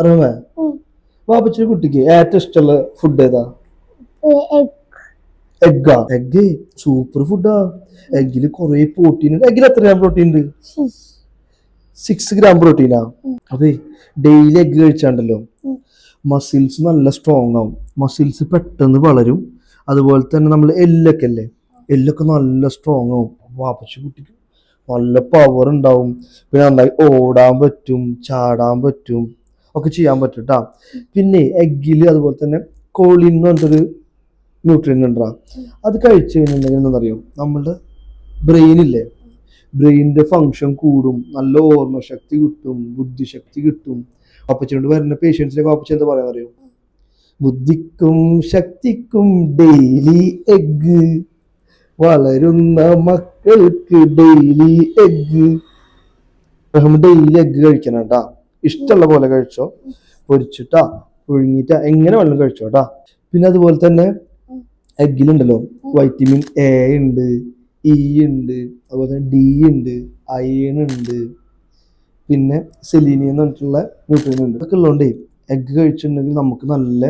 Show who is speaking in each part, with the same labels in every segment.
Speaker 1: അറിയാമേ. വാപ്പച്ചി കുട്ടിക്ക് ഏറ്റവും ഇഷ്ടമുള്ള ഫുഡ് ഏതാ?
Speaker 2: എഗ്
Speaker 1: എഗ്ഗാ എഗ് സൂപ്പർ ഫുഡാ എഗ്ഗിൽ കുറെ പ്രോട്ടീൻ ഉണ്ട്. എഗ്ഗിൽ എത്ര ഗ്രാം പ്രോട്ടീൻ ഉണ്ട്? സിക്സ് ഗ്രാം പ്രോട്ടീനാ അതെ. ഡെയിലി എഗ്ഗ് കഴിച്ചാണ്ടല്ലോ? മസിൽസ് നല്ല സ്ട്രോങ് ആവും. മസിൽസ് പെട്ടെന്ന് വളരും. അതുപോലെ തന്നെ നമ്മൾ എല്ലൊക്കെ അല്ലേ? എല്ലൊക്കെ നല്ല സ്ട്രോങ് ആവും. വാപ്പച്ചി കുട്ടിക്ക് നല്ല പവർ ഉണ്ടാവും. പിന്നെ നന്നായി ഓടാൻ പറ്റും ചാടാൻ പറ്റും. ഒക്കെ ചെയ്യാൻ പറ്റും കേട്ടോ പിന്നെ എഗ്ഗിൽ അതുപോലെ തന്നെ കോളിൻ എന്ന് പറഞ്ഞിട്ടൊരു ന്യൂട്രിയൻ ഉണ്ടാ അത് കഴിച്ചു കഴിഞ്ഞിട്ടുണ്ടെങ്കിൽ എന്താണെന്നറിയോ? നമ്മളുടെ ബ്രെയിനില്ലേ ബ്രെയിനിന്റെ ഫങ്ഷൻ കൂടും. നല്ല ഓർമ്മശക്തി കിട്ടും. ബുദ്ധിശക്തി കിട്ടും. അപ്പച്ചോണ്ട് വരുന്ന പേഷ്യൻസിനെ അപ്പച്ച എന്താ പറയാൻ അറിയോ ബുദ്ധിക്കും ശക്തിക്കും ഡെയിലി എഗ് വളരുന്ന മക്കൾക്ക് ഡെയിലി എഗ് ഡെയിലി എഗ് കഴിക്കണം കേട്ടാ ഇഷ്ടമുള്ള പോലെ കഴിച്ചോ? പൊരിച്ചിട്ടാ പുഴുങ്ങിയിട്ടാ എങ്ങനെ വെള്ളം കഴിച്ചോ കേട്ടാ പിന്നെ അതുപോലെ തന്നെ എഗ്ഗിലുണ്ടല്ലോ വൈറ്റമിൻ എ ഉണ്ട് ഇ ഉണ്ട് അതുപോലെ തന്നെ ഡി ഉണ്ട് അയൺ ഉണ്ട് പിന്നെ സെലീനിയം എന്ന് പറഞ്ഞിട്ടുള്ള ന്യൂട്രിയൻ ഉണ്ട്. അതൊക്കെ ഉള്ളതുകൊണ്ടേ എഗ്ഗ് കഴിച്ചിട്ടുണ്ടെങ്കിൽ നമുക്ക് നല്ല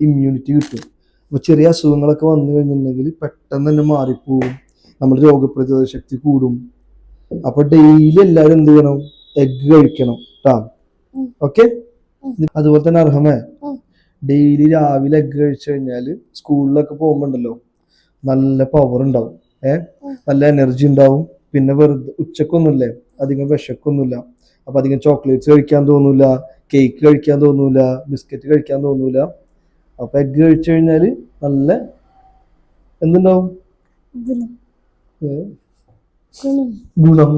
Speaker 1: ഇമ്മ്യൂണിറ്റി കിട്ടും. അപ്പോൾ ചെറിയ അസുഖങ്ങളൊക്കെ വന്നു കഴിഞ്ഞിട്ടുണ്ടെങ്കിൽ പെട്ടെന്ന് തന്നെ മാറിപ്പോവും നമ്മുടെ രോഗപ്രതിരോധ ശക്തി കൂടും. അപ്പോൾ ഡെയിലി എല്ലാവരും എന്ത് ചെയ്യണം? എഗ്ഗ് കഴിക്കണം കേട്ടാ. ഓക്കെ അതുപോലെ തന്നെ അർഹമേ ഡെയിലി രാവിലെ എഗ് കഴിച്ചു കഴിഞ്ഞാൽ സ്കൂളിലൊക്കെ പോകുമ്പോണ്ടല്ലോ നല്ല പവർ ഉണ്ടാവും. ഏ? നല്ല എനർജി ഉണ്ടാവും. പിന്നെ വെറുതെ ഉച്ചക്കൊന്നുമില്ലേ അധികം വിശക്കൊന്നുമില്ല. അപ്പൊ അധികം ചോക്ലേറ്റ്സ് കഴിക്കാൻ തോന്നൂല കേക്ക് കഴിക്കാൻ തോന്നൂല ബിസ്ക്കറ്റ് കഴിക്കാൻ തോന്നൂല. അപ്പൊ എഗ് കഴിച്ചു കഴിഞ്ഞാൽ നല്ല എന്തുണ്ടാവും? ഗുണം.